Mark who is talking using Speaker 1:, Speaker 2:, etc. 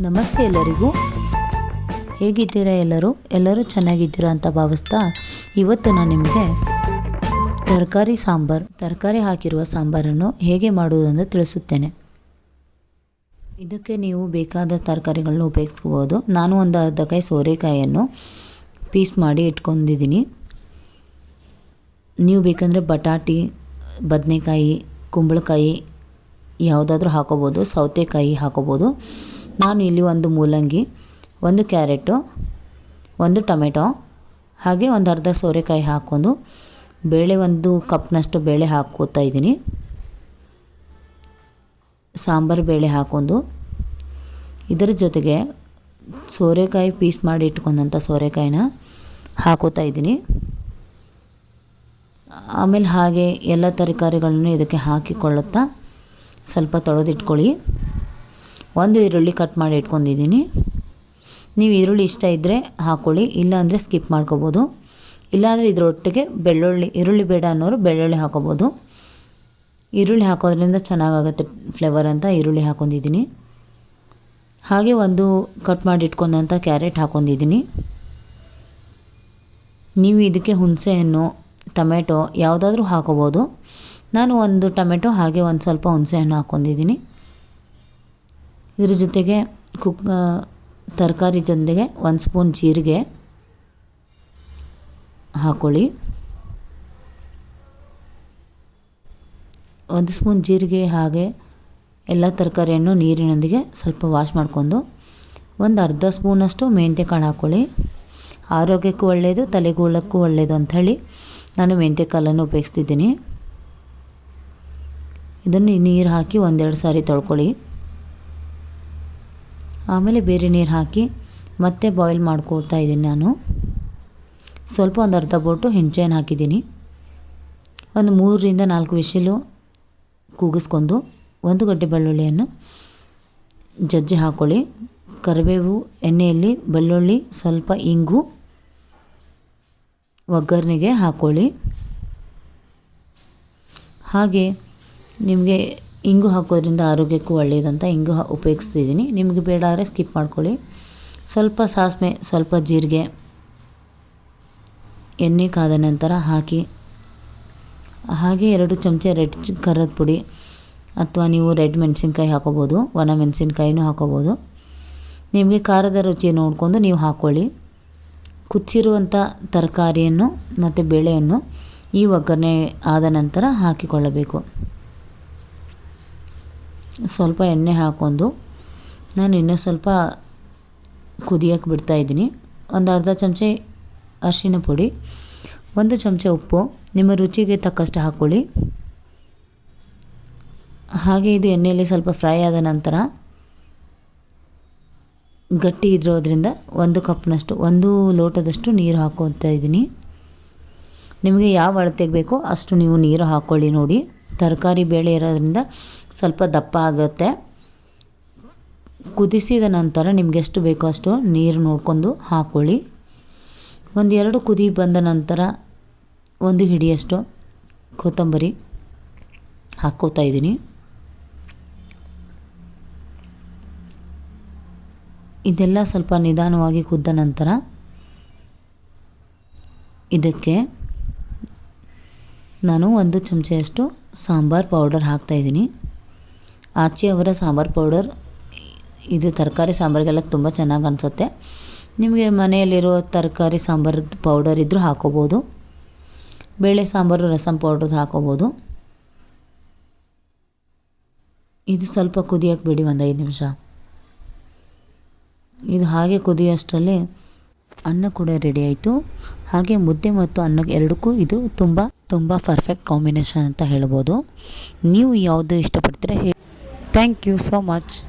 Speaker 1: ನಮಸ್ತೆ ಎಲ್ಲರಿಗೂ. ಹೇಗಿದ್ದೀರಾ ಎಲ್ಲರೂ? ಎಲ್ಲರೂ ಚೆನ್ನಾಗಿದ್ದೀರಾ ಅಂತ ಭಾವಿಸ್ತಾ ಇವತ್ತು ನಾನು ನಿಮಗೆ ತರಕಾರಿ ಸಾಂಬಾರು, ತರಕಾರಿ ಹಾಕಿರುವ ಸಾಂಬಾರನ್ನು ಹೇಗೆ ಮಾಡುವುದೆಂದು ತಿಳಿಸುತ್ತೇನೆ. ಇದಕ್ಕೆ ನೀವು ಬೇಕಾದ ತರಕಾರಿಗಳನ್ನ ಉಪಯೋಗಿಸ್ಕೋಬೋದು ನಾನು ಒಂದು ಅರ್ಧ ಕೈ ಸೋರೆಕಾಯಿಯನ್ನು ಪೀಸ್ ಮಾಡಿ ಇಟ್ಕೊಂಡಿದ್ದೀನಿ. ನೀವು ಬೇಕಂದರೆ ಬಟಾಟಿ, ಬದನೆಕಾಯಿ, ಕುಂಬಳಕಾಯಿ ಯಾವುದಾದ್ರೂ ಹಾಕೋಬೋದು, ಸೌತೆಕಾಯಿ ಹಾಕೋಬೋದು. ನಾನು ಇಲ್ಲಿ ಒಂದು ಮೂಲಂಗಿ, ಒಂದು ಕ್ಯಾರೆಟು, ಒಂದು ಟೊಮೆಟೊ, ಹಾಗೆ ಒಂದು ಅರ್ಧ ಸೋರೆಕಾಯಿ ಹಾಕ್ಕೊಂಡು ಬೇಳೆ ಒಂದು ಕಪ್ನಷ್ಟು ಬೇಳೆ ಹಾಕ್ಕೋತಾ ಇದ್ದೀನಿ. ಸಾಂಬಾರು ಬೇಳೆ ಹಾಕ್ಕೊಂಡು ಇದರ ಜೊತೆಗೆ ಸೋರೆಕಾಯಿ ಪೀಸ್ ಮಾಡಿ ಇಟ್ಕೊಂಡಂಥ ಸೋರೆಕಾಯಿನ ಹಾಕೋತಾ ಇದ್ದೀನಿ. ಆಮೇಲೆ ಹಾಗೆ ಎಲ್ಲ ತರಕಾರಿಗಳನ್ನು ಇದಕ್ಕೆ ಹಾಕಿಕೊಳ್ಳುತ್ತಾ ಸ್ವಲ್ಪ ತೊಳೆದಿಟ್ಕೊಳ್ಳಿ ಒಂದು ಈರುಳ್ಳಿ ಕಟ್ ಮಾಡಿ ಇಟ್ಕೊಂಡಿದ್ದೀನಿ. ನೀವು ಈರುಳ್ಳಿ ಇಷ್ಟ ಇದ್ದರೆ ಹಾಕ್ಕೊಳ್ಳಿ ಇಲ್ಲಾಂದರೆ ಸ್ಕಿಪ್ ಮಾಡ್ಕೋಬೋದು. ಇಲ್ಲಾಂದರೆ ಇದರೊಟ್ಟಿಗೆ ಬೆಳ್ಳುಳ್ಳಿ, ಈರುಳ್ಳಿ ಬೇಡ ಅನ್ನೋರು ಬೆಳ್ಳುಳ್ಳಿ ಹಾಕೋಬೋದು. ಈರುಳ್ಳಿ ಹಾಕೋದ್ರಿಂದ ಚೆನ್ನಾಗಾಗುತ್ತೆ ಫ್ಲೇವರ್ ಅಂತ ಈರುಳ್ಳಿ ಹಾಕೊಂಡಿದ್ದೀನಿ. ಹಾಗೆ ಒಂದು ಕಟ್ ಮಾಡಿ ಇಟ್ಕೊಂಡಂಥ ಕ್ಯಾರೆಟ್ ಹಾಕೊಂಡಿದ್ದೀನಿ. ನೀವು ಇದಕ್ಕೆ ಹುಣಸೆಹಣ್ಣು ಟೊಮೆಟೊ ಯಾವುದಾದ್ರೂ ಹಾಕೋಬೋದು. ನಾನು ಒಂದು ಟೊಮೆಟೊ ಹಾಗೆ ಒಂದು ಸ್ವಲ್ಪ ಹುಣಸೆಹಣ್ಣು ಹಾಕ್ಕೊಂಡಿದ್ದೀನಿ. ಇದ್ರ ಜೊತೆಗೆ ಕುಕ್ ತರಕಾರಿ ಜೊತೆಗೆ ಒಂದು ಸ್ಪೂನ್ ಜೀರಿಗೆ ಹಾಕ್ಕೊಳ್ಳಿ ಒಂದು ಸ್ಪೂನ್ ಜೀರಿಗೆ ಹಾಗೆ ಎಲ್ಲ ತರಕಾರಿಯನ್ನು ನೀರಿನೊಂದಿಗೆ ಸ್ವಲ್ಪ ವಾಶ್ ಮಾಡಿಕೊಂಡು ಒಂದು ಅರ್ಧ ಸ್ಪೂನಷ್ಟು ಮೆಂತ್ಯ ಕಾಳು ಹಾಕ್ಕೊಳ್ಳಿ ಆರೋಗ್ಯಕ್ಕೂ ಒಳ್ಳೆಯದು ತಲೆಗೂಳಕ್ಕೂ ಒಳ್ಳೆಯದು ಅಂಥೇಳಿ ನಾನು ಮೆಂತ್ಯ ಕಾಳನ್ನು ಉಪಯೋಗಿಸ್ತಿದ್ದೀನಿ. ಇದನ್ನು ನೀರು ಹಾಕಿ ಒಂದೆರಡು ಸಾರಿ ತೊಳ್ಕೊಳ್ಳಿ. ಆಮೇಲೆ ಬೇರೆ ನೀರು ಹಾಕಿ ಮತ್ತೆ ಬಾಯ್ಲ್ ಮಾಡ್ಕೊಳ್ತಾ ಇದ್ದೀನಿ ನಾನು. ಸ್ವಲ್ಪ ಒಂದು ಅರ್ಧ ಬೋಟು ಹೆಂಚೆಯನ್ನು ಹಾಕಿದ್ದೀನಿ. ಒಂದು ಮೂರರಿಂದ ನಾಲ್ಕು ವಿಷಲು ಕೂಗಿಸ್ಕೊಂಡು ಒಂದು ಗಡ್ಡೆ ಬೆಳ್ಳುಳ್ಳಿಯನ್ನು ಜಜ್ಜಿ ಹಾಕ್ಕೊಳ್ಳಿ ಕರಿಬೇವು, ಎಣ್ಣೆಯಲ್ಲಿ ಬೆಳ್ಳುಳ್ಳಿ, ಸ್ವಲ್ಪ ಇಂಗು, ಒಗ್ಗರಣೆಗೆ ಹಾಕ್ಕೊಳ್ಳಿ ಹಾಗೆ ನಿಮಗೆ ಇಂಗು ಹಾಕೋದ್ರಿಂದ ಆರೋಗ್ಯಕ್ಕೂ ಒಳ್ಳೆಯದಂತ ಇಂಗು ಉಪಯೋಗಿಸ್ತಿದ್ದೀನಿ. ನಿಮಗೆ ಬೇಡ ಆದರೆ ಸ್ಕಿಪ್ ಮಾಡ್ಕೊಳ್ಳಿ. ಸ್ವಲ್ಪ ಸಾಸಿವೆ, ಸ್ವಲ್ಪ ಜೀರಿಗೆ, ಎಣ್ಣೆ ಕಾದ ನಂತರ ಹಾಕಿ, ಹಾಗೆ ಎರಡು ಚಮಚ ರೆಡ್ ಖಾರದ ಪುಡಿ ಅಥವಾ ನೀವು ರೆಡ್ ಮೆಣಸಿನ್ಕಾಯಿ ಹಾಕೋಬೋದು, ಒಣ ಮೆಣಸಿನ್ಕಾಯಿನೂ ಹಾಕೋಬೋದು. ನಿಮಗೆ ಖಾರದ ರುಚಿ ನೋಡಿಕೊಂಡು ನೀವು ಹಾಕ್ಕೊಳ್ಳಿ ಕುಚ್ಚಿರುವಂಥ ತರಕಾರಿಯನ್ನು ಮತ್ತು ಬೇಳೆಯನ್ನು ಈ ಒಗ್ಗರಣೆ ಆದ ನಂತರ ಹಾಕಿಕೊಳ್ಳಬೇಕು. ಸ್ವಲ್ಪ ಎಣ್ಣೆ ಹಾಕೊಂಡು ನಾನು ಇನ್ನೂ ಸ್ವಲ್ಪ ಕುದಿಯೋಕ್ಕೆ ಬಿಡ್ತಾಯಿದ್ದೀನಿ ಒಂದು ಅರ್ಧ ಚಮಚ ಅರಿಶಿನ ಪುಡಿ, ಒಂದು ಚಮಚ ಉಪ್ಪು. ನಿಮ್ಮ ರುಚಿಗೆ ತಕ್ಕಷ್ಟು ಹಾಕ್ಕೊಳ್ಳಿ. ಹಾಗೆ ಇದು ಎಣ್ಣೆಯಲ್ಲಿ ಸ್ವಲ್ಪ ಫ್ರೈ ಆದ ನಂತರ ಗಟ್ಟಿ ಇರೋದ್ರಿಂದ ಒಂದು ಕಪ್ನಷ್ಟು, ಒಂದು ಲೋಟದಷ್ಟು ನೀರು ಹಾಕ್ಕೊತಾ ಇದ್ದೀನಿ. ನಿಮಗೆ ಯಾವ ಅಳತೆಗೆ ಬೇಕೋ ಅಷ್ಟು ನೀವು ನೀರು ಹಾಕ್ಕೊಳ್ಳಿ ನೋಡಿ. ತರಕಾರಿ ಬೇಳೆ ಇರೋದ್ರಿಂದ ಸ್ವಲ್ಪ ದಪ್ಪ ಆಗುತ್ತೆ. ಕುದಿಸಿದ ನಂತರ ನಿಮ್ಗೆ ಎಷ್ಟು ಬೇಕೋ ಅಷ್ಟು ನೀರು ನೋಡಿಕೊಂಡು ಹಾಕ್ಕೊಳ್ಳಿ ಒಂದು ಎರಡು ಕುದಿ ಬಂದ ನಂತರ ಒಂದು ಹಿಡಿಯಷ್ಟು ಕೊತ್ತಂಬರಿ ಹಾಕ್ಕೋತಾ ಇದ್ದೀನಿ. ಇದೆಲ್ಲ ಸ್ವಲ್ಪ ನಿಧಾನವಾಗಿ ಕುದ್ದ ನಂತರ ಇದಕ್ಕೆ ನಾನು ಒಂದು ಚಮಚೆಯಷ್ಟು ಸಾಂಬಾರು ಪೌಡರ್ ಹಾಕ್ತಾಯಿದ್ದೀನಿ ಆಚೆ ಅವರ ಸಾಂಬಾರು ಪೌಡರ್, ಇದು ತರಕಾರಿ ಸಾಂಬಾರಿಗೆಲ್ಲ ತುಂಬ ಚೆನ್ನಾಗಿ ಅನಿಸುತ್ತೆ. ನಿಮಗೆ ಮನೆಯಲ್ಲಿರೋ ತರಕಾರಿ ಸಾಂಬಾರು ಪೌಡರ್ ಇದ್ದರೂ ಹಾಕೋಬೋದು. ಬೇಳೆ ಸಾಂಬಾರು, ರಸಂ ಪೌಡ್ರದ್ದು ಹಾಕೋಬೋದು. ಇದು ಸ್ವಲ್ಪ ಕುದಿಯೋಕೆ ಬಿಡಿ ಒಂದು ಐದು ನಿಮಿಷ. ಇದು ಹಾಗೆ ಕುದಿಯೋಷ್ಟರಲ್ಲಿ ಅನ್ನ ಕೂಡ ರೆಡಿ ಆಯಿತು. ಹಾಗೆ ಮುದ್ದೆ ಮತ್ತು ಅನ್ನ ಎರಡಕ್ಕೂ ಇದು ತುಂಬ ತುಂಬ ಪರ್ಫೆಕ್ಟ್ ಕಾಂಬಿನೇಷನ್ ಅಂತ ಹೇಳ್ಬೋದು. ನೀವು ಯಾವುದು ಇಷ್ಟಪಡ್ತೀರಾ ಹೇಳಿ. Thank you so much.